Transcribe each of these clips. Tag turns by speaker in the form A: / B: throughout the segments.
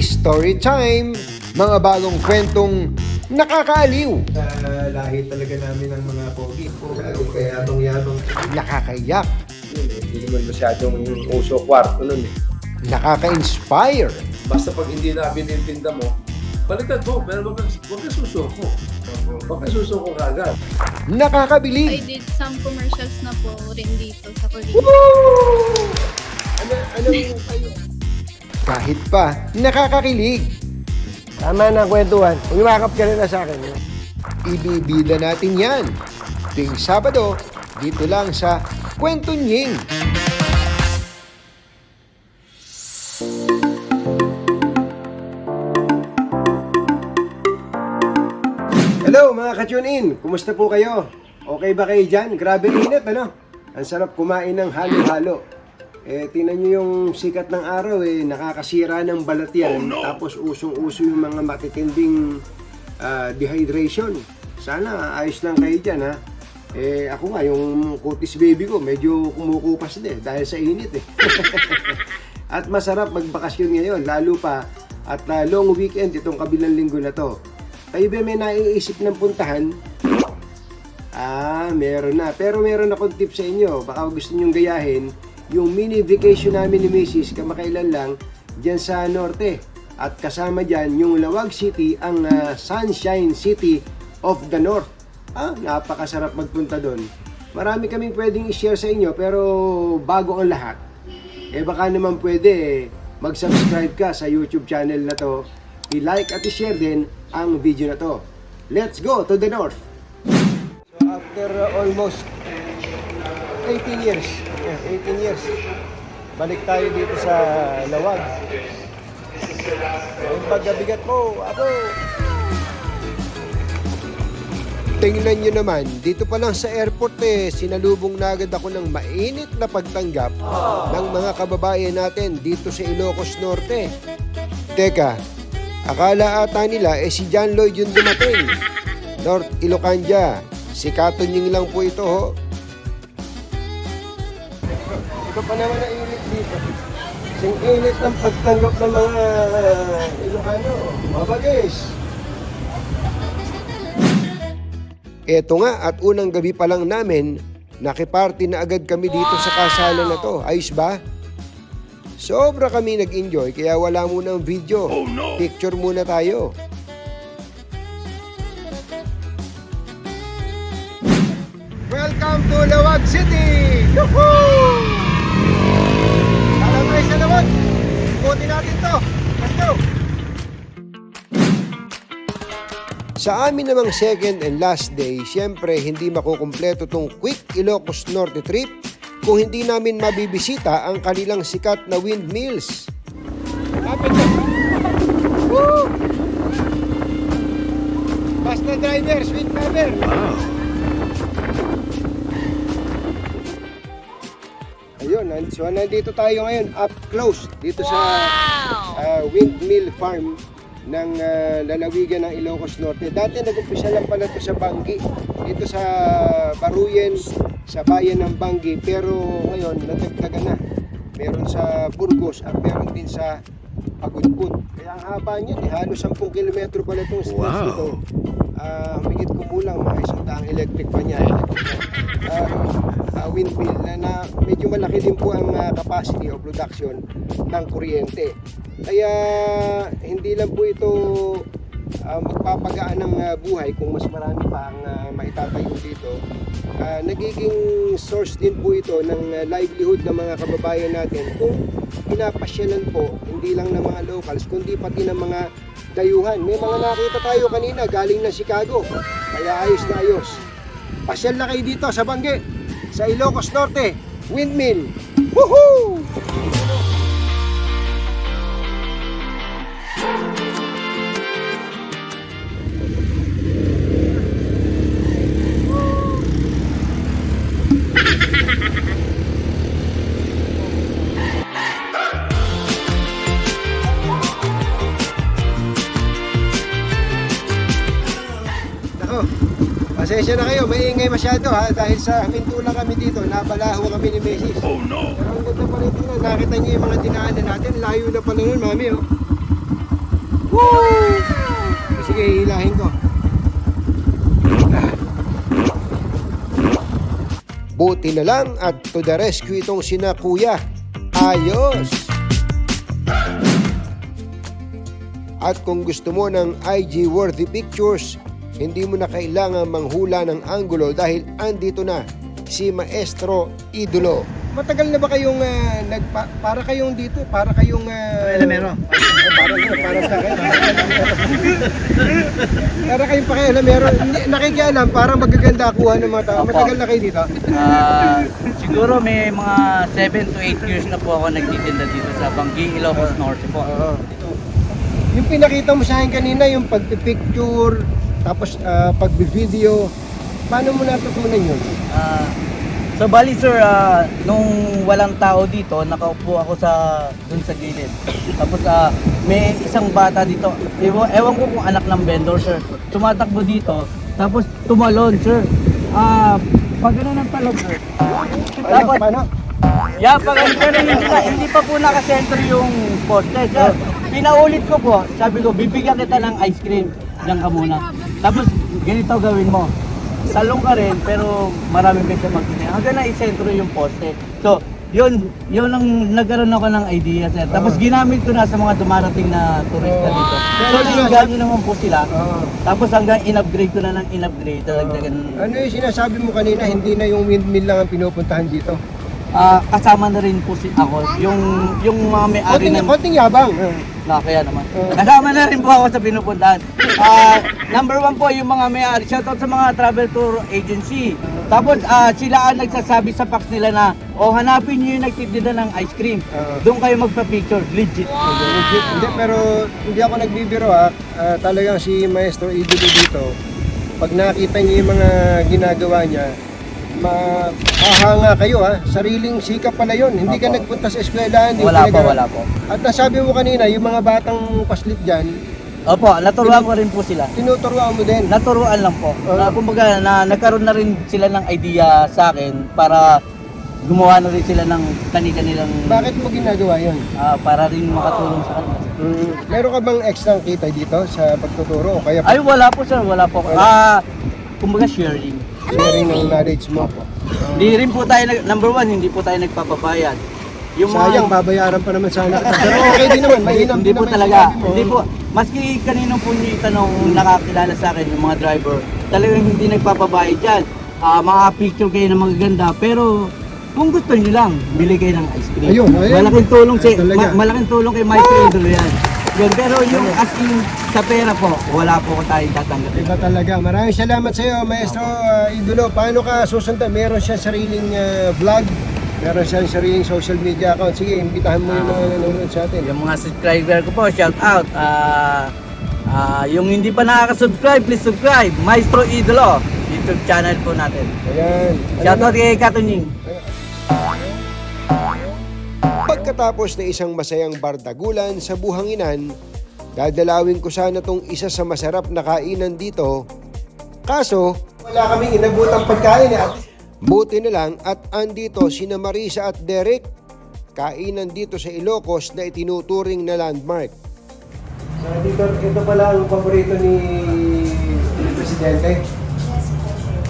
A: Story time! Mga bagong kwentong nakakaaliw,
B: Sa lahi talaga namin ng mga pogi. Lalo kaya yabang-yabang.
A: nakakaiyak,
B: Hindi naman masyadong uso kwarto nun eh.
A: nakaka-inspire,
C: Basta pag hindi na binintinda mo, baliktad mo, pero wag ka, wag ka susuko. Wag ka susuko kagad.
D: I
A: nakakabilib,
D: did some commercials na po rin dito sa Korea.
B: Ano, ano yung kayo?
A: Kahit pa nakakakilig.
B: Tama na kwentuhan. Umimakap ka rin na sa akin.
A: Ibibida natin yan. Tuwing Sabado, dito lang sa Kwento Nying.
B: Hello mga ka-tune in! Kumusta po kayo? Okay ba kayo dyan? Grabe init ano? Ang sarap kumain ng halo-halo. Eh, tingnan nyo yung sikat ng araw eh, nakakasira ng balat yan. Tapos usong-uso yung mga matitinding ah, dehydration. Sana ayos lang kayo dyan ha. Eh, ako nga, yung kutis baby ko, medyo kumukupas din dahil sa init eh. At masarap magbakasyon ngayon, lalo pa at ah, long weekend itong kabilang linggo na to. Kayo ba may naiisip ng puntahan? Ah, meron na. Pero meron akong tip sa inyo. Baka gusto nyong gayahin yung mini vacation namin ni Mrs. kamakailan lang dyan sa norte. At kasama dyan yung Lawag City, ang ah, Sunshine City of the North. Ah, napakasarap magpunta doon. Marami kaming pwedeng i-share sa inyo pero bago ang lahat, eh baka naman pwede mag-subscribe ka sa YouTube channel na to, i-like at i-share din ang video na to. Let's go to the north! So after uh, almost 18 years, yeah, 18 years, balik tayo dito sa Lawag. Yung pagkabigat ko, ako,
A: Tingnan nyo naman, dito pa lang sa airport eh, sinalubong na agad ako ng mainit na pagtanggap ng mga kababayan natin dito sa Ilocos Norte. Teka, akala ata nila eh si John Lloyd yung dumating. North Ilocandia, si Katunying lang po ito ho.
B: Ito pa naman na init dito. Sing init ng pagtanggap ng mga uh, Ilocano, mga bagis.
A: Eto nga at unang gabi pa lang namin, nakiparty na agad kami dito sa kasalan na to. Ayos ba? Sobra kami nag-enjoy kaya wala munang video. Picture muna tayo.
B: Welcome to Lawag City! Yuhuu! Lawag. Ikutin natin to. Let's go!
A: Sa amin namang second and last day, siyempre hindi makukumpleto tong Quick Ilocos Norte trip kung hindi namin mabibisita ang kanilang sikat na windmills.
B: Kapit na. Woo! Basta driver, sweet lover. Ayun, nan- so nandito tayo ngayon up close dito sa ah, windmill farm ng ah, lalawigan ng Ilocos Norte. Dati nag-umpisa lang pala ito sa Banggi, dito sa Baruyen, sa bayan ng Banggi. Pero ngayon, nadagdagan na. Meron sa Burgos at meron din sa Pagudpud. Kaya ang haba niya, eh, halos 10 kilometro pala itong stretch nito. Ah, humigit kumulang mga isang daang electric pa niya. Ah, ah, windmill na, na medyo malaki din po ang ah, capacity o production ng kuryente. Kaya hindi lang po ito ah, magpapagaan ng ah, buhay kung mas marami pa ang ah, maitatayo dito. Ah, nagiging source din po ito ng ah, livelihood ng mga kababayan natin kung pinapasyalan po hindi lang ng mga locals kundi pati ng mga dayuhan. May mga nakita tayo kanina galing na Chicago. Kaya ayos na ayos. Pasyal na kayo dito sa Bangge, sa Ilocos Norte, Windmill. Woohoo! Pasensya na kayo, maingay masyado ha, dahil sa minto lang kami dito, nabalaho kami ni Macy's. Oh no! Pero ang ganda pa rin tingnan, nakita niyo yung mga dinaanan natin, layo na pala nun, mami oh. Sige, hilahin ko.
A: Buti na lang at to the rescue itong sina kuya. Ayos! At kung gusto mo ng IG-worthy pictures, hindi mo na kailangan manghula ng angulo dahil andito na si Maestro Idolo.
B: Matagal na ba kayong ah, nagpa, para kayong dito, para kayong uh, Elemero. para para sa akin. para kayong pakialamero. Hindi- Nakikialam para magaganda kuha ng mga tao. Matagal na kayo dito.
E: Ah, siguro may mga 7 to 8 years na po ako nagtitinda dito sa Banggi, Ilocos Norte po.
B: Oo. Yung pinakita mo sa akin kanina, yung pagpipicture, tapos uh, pagbi-video, paano mo natutunan yun?
E: Ah, so bali sir, ah, nung walang tao dito, nakaupo ako sa dun sa gilid. Tapos ah, may isang bata dito, ewan, ewan ko kung anak ng vendor sir, tumatakbo dito, tapos tumalon sir. Ah, pag ganun ang talog sir.
B: Paano?
E: Dapat,
B: paano?
E: Yeah, pag pero hindi, na, hindi pa po nakasentro yung poste. Sir, pinaulit ko po, sabi ko, bibigyan kita ng ice cream. Diyan ka muna. Tapos, ganito gawin mo. Salong ka rin, pero maraming beses magtitin. Hanggang na isentro yung poste. So, yun, yun ang nagkaroon ako ng idea, sir. Tapos ginamit ko na sa mga dumarating na turista dito. So, niligaw naman po sila.
B: Oo.
E: Tapos hanggang in-upgrade ko na ng in-upgrade. Dagdagan.
B: Ano yung sinasabi mo kanina, hindi na yung windmill lang ang pinupuntahan dito?
E: Ah, kasama na rin po si ako. Yung, yung mga may-ari ng...
B: konting yabang.
E: Na, kaya naman. Kasama na rin po ako sa pinupuntahan. Ah, number one po, yung mga may-ari. Shoutout sa mga travel tour agency. Tapos, ah, sila ang nagsasabi sa packs nila na, o hanapin nyo yung nagtitinda ng ice cream.
B: Oo.
E: Doon kayo magpa-picture. Legit.
B: Legit. Hindi, pero hindi ako nagbibiro ha. Ah, talagang si Maestro Idolo dito, pag nakita niyo yung mga ginagawa niya, mahahanga kayo ha. Sariling sikap pala yon. Hindi ka
E: Opo.
B: nagpunta sa eskwela, hindi
E: Wala
B: ka
E: po,
B: nag-
E: wala po.
B: At nasabi mo kanina, yung mga batang paslit dyan,
E: Opo, naturuan ko rin po sila.
B: tinuturuan mo din.
E: Naturuan lang po.
B: Oo.
E: Na, kumbaga, na, nagkaroon na rin sila ng idea sa akin para gumawa na rin sila ng kani-kanilang
B: Bakit mo ginagawa yon?
E: ah, para rin makatulong sa kanila.
B: Mm, meron ka bang extra kita dito sa pagtuturo o kaya
E: Ay, wala po sir, wala po. Ah, kumbaga sharing.
B: Sharing ng knowledge mo?
E: Hindi rin po tayo, nag- number one, hindi po tayo nagpapabayad. Yung mga-
B: Sayang, babayaran pa naman sana kita. Pero okay din naman, mainam
E: hindi
B: din
E: po
B: naman
E: talaga.
B: sinabi mo.
E: Hindi po. Maski kanino po niyo itanong nakakilala sa akin, yung mga driver, talagang hindi nagpapabayad dyan. Ah, mga picture kayo na magaganda, pero kung gusto niyo lang, bili kayo ng ice cream.
B: Ayun, ayun.
E: Malaking tulong si,
B: Ayun talaga.
E: ma- malaking tulong kay Mike Idol yan. Yun, pero yung as in sa pera po, wala po ko tayong tatanggapin.
B: Iba talaga. Maraming salamat sa iyo, Maestro uh, Idolo. Paano ka susundan? Meron siya sariling uh, vlog, meron siya sariling social media account. Sige, imbitahan mo yung mga nanonood sa atin.
E: Yung mga subscriber ko po, shout out. Ah, ah, yung hindi pa nakaka-subscribe, please subscribe. Maestro Idolo, YouTube channel po natin.
B: Ayan.
E: Shout out kay Katunying.
A: Pagkatapos na isang masayang bardagulan sa buhanginan, dadalawin ko sana tong isa sa masarap na kainan dito. Kaso,
B: Wala kaming inabutang pagkain. Eh.
A: buti na lang at andito sina Marisa at Derek, kainan dito sa Ilocos na itinuturing na landmark.
B: So, dito, ito pala ang paborito ni Presidente.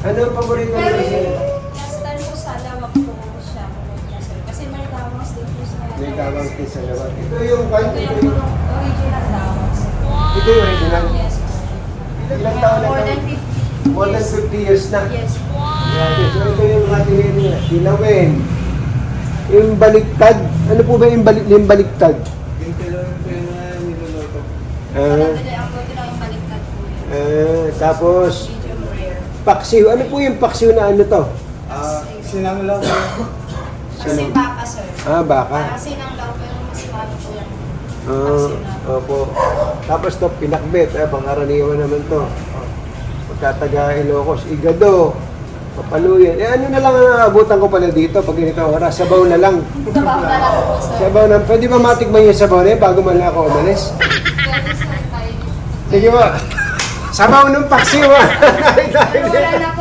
B: Ano ang paborito ni Presidente?
F: Star po sa lawak po siya pumunta sir. Kasi may tawas din po sa
B: May tawang sa lawat. Ito yung pan,
F: Ito yung original.
B: Ito yung original. Ilang taon na
F: More than 50
B: More than
F: years.
B: 50 years na.
F: Yes.
B: So ito yung ating nila. Dilawin. Yung baliktad. Ano po ba yung, balik, yung baliktad? Ah,
F: ang buti lang yung baliktad po yun.
B: ah, tapos, paksiw. Ano po yung paksiw na ano to?
F: Sinanglaw. Kasi baka sir.
B: Ah, baka.
F: Parang sinanglaw pero mas malo po na.
B: opo. Tapos to, pinakbet. Ah, pangkaraniwan naman to. Pagkataga Ilocos, igado. Papaluyan. Eh, ano na lang ang abutan ko pala dito pag ganito oras? Sabaw na lang.
F: Sabaw na lang po sir.
B: Sabaw na. Pwede ba matikman yung sabaw na yun bago man ako umalis? Sige ba? Sabaw ng paksiw.
F: Pero wala na sir.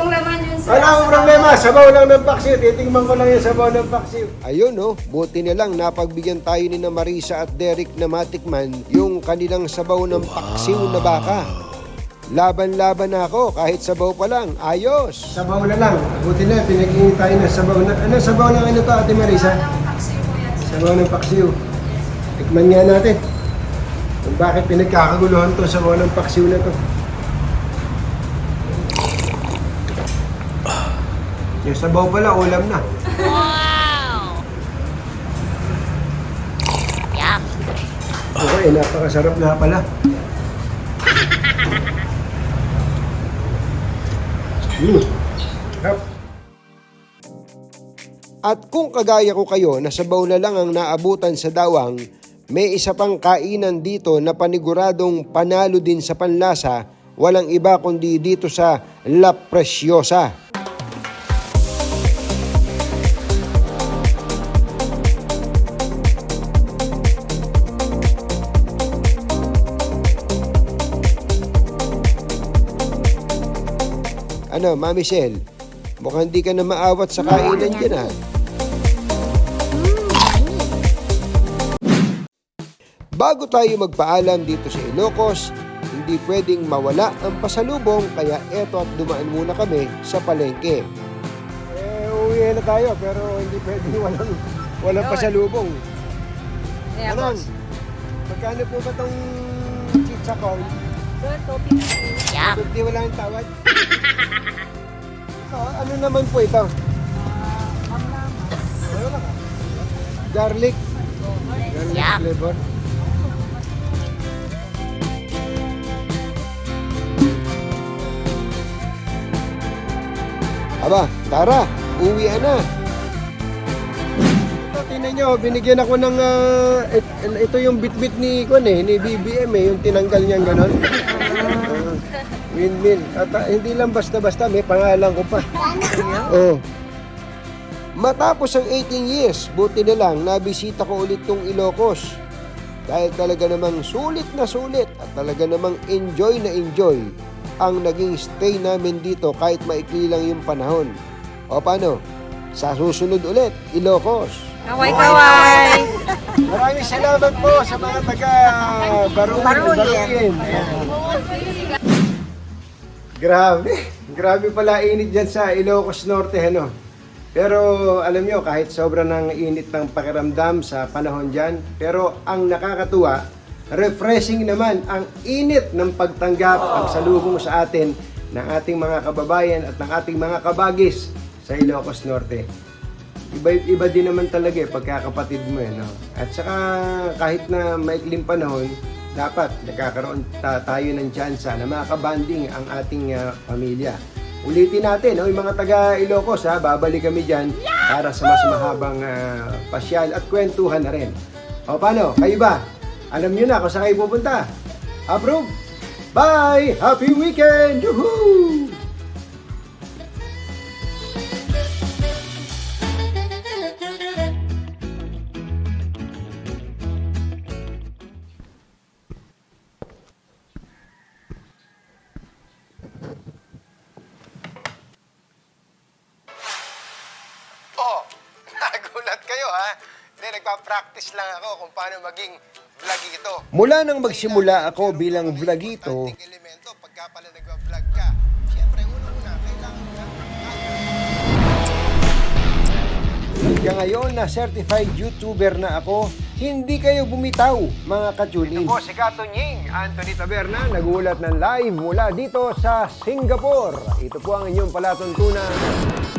B: Wala akong problema, sabaw lang ng paksiw. Titingman ko lang yung sabaw ng paksiw.
A: Ayun no, buti na lang napagbigyan tayo ni na Marisa at Derek na matikman yung kanilang sabaw ng paksiw na baka. Laban-laban na ako kahit sabaw pa lang. Ayos!
B: Sabaw na lang. Buti na, pinagingin tayo ng sabaw na. Ano sabaw ng ano to, Ate Marisa? Sabaw ng paksiw. Tikman nga natin. Kung bakit pinagkakaguluhan to sabaw ng paksiw na to. Yung sabaw pala, ulam na. Wow! Okay, napakasarap nga pala. Mm. Sarap.
A: At kung kagaya ko kayo na sabaw na lang ang naabutan sa dawang, may isa pang kainan dito na paniguradong panalo din sa panlasa, walang iba kundi dito sa La Preciosa. Ano, Mami Sel? Mukhang di ka na maawat sa kainan dyan ah. Bago tayo magpaalam dito sa Ilocos, hindi pwedeng mawala ang pasalubong kaya eto at dumaan muna kami sa palengke.
B: Eh, uwi na tayo, pero hindi pwede walang, walang pasalubong. Anong, magkano po ba itong chicha corn? Yeah. 50 wala ang tawad? ano naman po ito? Ka? Garlic? Garlic flavor?
A: Aba, tara, uwi na.
B: Ito, tingnan nyo, binigyan ako ng, ah, it- ito yung bit-bit ni, kwan eh, ni BBM eh, yung tinanggal niyang ganon. Windmill. At ah, hindi lang basta-basta, may pangalan ko pa.
A: Oh. Matapos ang 18 years, buti na lang nabisita ko ulit tong Ilocos. Dahil talaga namang sulit na sulit at talaga namang enjoy na enjoy ang naging stay namin dito kahit maikli lang yung panahon. O paano? Sa susunod ulit, Ilocos.
G: Kaway-kaway!
B: Maraming salamat po sa mga taga Baruin. Baruin. Grabe. Grabe pala init dyan sa Ilocos Norte. Ano? Pero alam nyo, kahit sobra ng init ng pakiramdam sa panahon dyan, pero ang nakakatuwa, refreshing naman ang init ng pagtanggap, pagsalubong sa atin ng ating mga kababayan at ng ating mga kabagis sa Ilocos Norte iba iba din naman talaga eh pagkakapatid mo eh no. At saka kahit na maikling panahon, dapat nagkakaroon ta- tayo ng tsansa na makakabanding ang ating ah, pamilya. Ulitin natin, no, yung mga taga Ilocos ha, babalik kami diyan para sa mas mahabang ah, pasyal at kwentuhan na rin. O paano? Kayo ba? Alam niyo na kung saan kayo pupunta? Approve? Bye! Happy weekend! Yuhuu!
A: Nagulat kayo ha? Hindi, nagpa-practice lang ako kung paano maging vlogito. Mula nang magsimula ako bilang vlogito, elemento pagka pala nagwa-vlog ka. Siyempre, unang-una, kailangan mo Hanggang ngayon na certified YouTuber na ako, hindi kayo bumitaw, mga katulin. Ako si Kato Nying, Anthony Taberna, nagulat ng live mula dito sa Singapore. Ito po ang inyong palatuntunan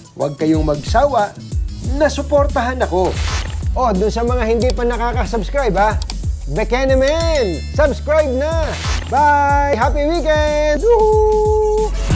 B: huwag kayong magsawa na suportahan ako. O, dun sa mga hindi pa nakaka-subscribe ha, Bekenemen! Subscribe na! Bye! Happy weekend! Woohoo!